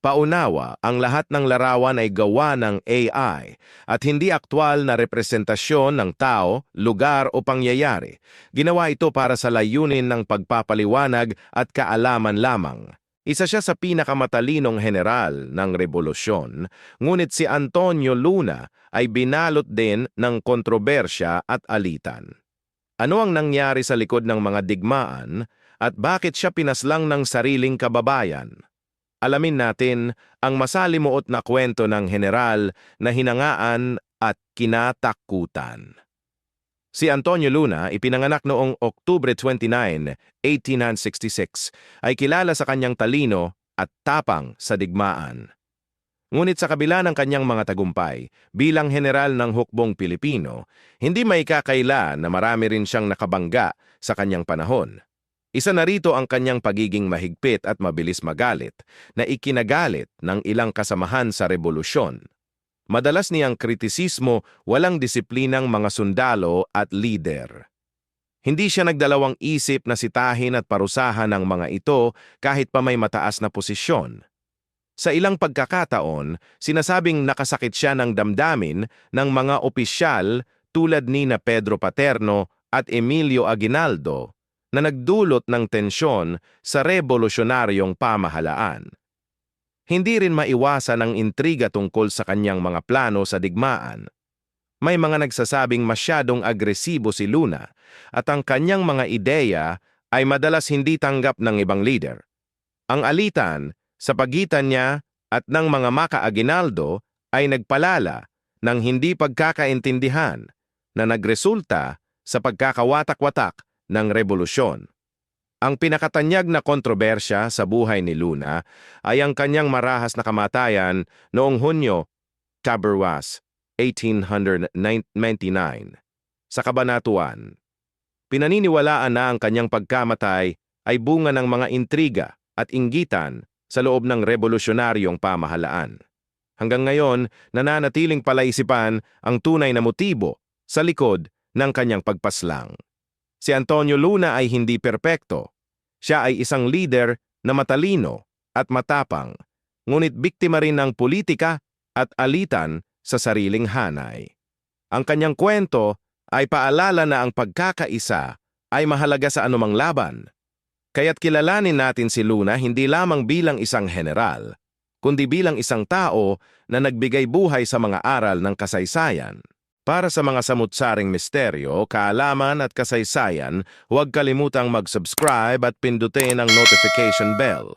Paunawa, ang lahat ng larawan ay gawa ng AI at hindi aktwal na representasyon ng tao, lugar o pangyayari. Ginawa ito para sa layunin ng pagpapaliwanag at kaalaman lamang. Isa siya sa pinakamatalinong general ng rebolusyon, ngunit si Antonio Luna ay binalot din ng kontrobersya at alitan. Ano ang nangyari sa likod ng mga digmaan at bakit siya pinaslang ng sariling kababayan? Alamin natin ang masalimuot na kwento ng general na hinangaan at kinatakutan. Si Antonio Luna, ipinanganak noong Oktubre 29, 1866, ay kilala sa kanyang talino at tapang sa digmaan. Ngunit sa kabila ng kanyang mga tagumpay, bilang general ng hukbong Pilipino, hindi may kakaila na marami rin siyang nakabangga sa kanyang panahon. Isa na rito ang kanyang pagiging mahigpit at mabilis magalit na ikinagalit ng ilang kasamahan sa rebolusyon. Madalas niyang kritisismo walang disiplinang mga sundalo at lider. Hindi siya nagdalawang isip na sitahin at parusahan ng mga ito kahit pa may mataas na posisyon. Sa ilang pagkakataon, sinasabing nakasakit siya ng damdamin ng mga opisyal tulad ni na Pedro Paterno at Emilio Aguinaldo na nagdulot ng tensyon sa revolusyonaryong pamahalaan. Hindi rin maiwasan ang intriga tungkol sa kanyang mga plano sa digmaan. May mga nagsasabing masyadong agresibo si Luna at ang kanyang mga ideya ay madalas hindi tanggap ng ibang leader. Ang alitan sa pagitan niya at ng mga maka-Aguinaldo ay nagpalala ng hindi pagkakaintindihan na nagresulta sa pagkakawatak-watak ng revolusyon. Ang pinakatanyag na kontrobersya sa buhay ni Luna ay ang kanyang marahas na kamatayan noong Hunyo, Taberwas, 1899, sa Kabanatuan. Pinaniniwalaan na ang kanyang pagkamatay ay bunga ng mga intriga at inggitan sa loob ng revolusyonaryong pamahalaan. Hanggang ngayon, nananatiling palaisipan ang tunay na motibo sa likod ng kanyang pagpaslang. Si Antonio Luna ay hindi perpekto. Siya ay isang leader na matalino at matapang, ngunit biktima rin ng politika at alitan sa sariling hanay. Ang kanyang kwento ay paalala na ang pagkakaisa ay mahalaga sa anumang laban. Kaya't kilalanin natin si Luna hindi lamang bilang isang general, kundi bilang isang tao na nagbigay buhay sa mga aral ng kasaysayan. Para sa mga samutsaring misteryo, kaalaman at kasaysayan, huwag kalimutang mag-subscribe at pindutin ang notification bell.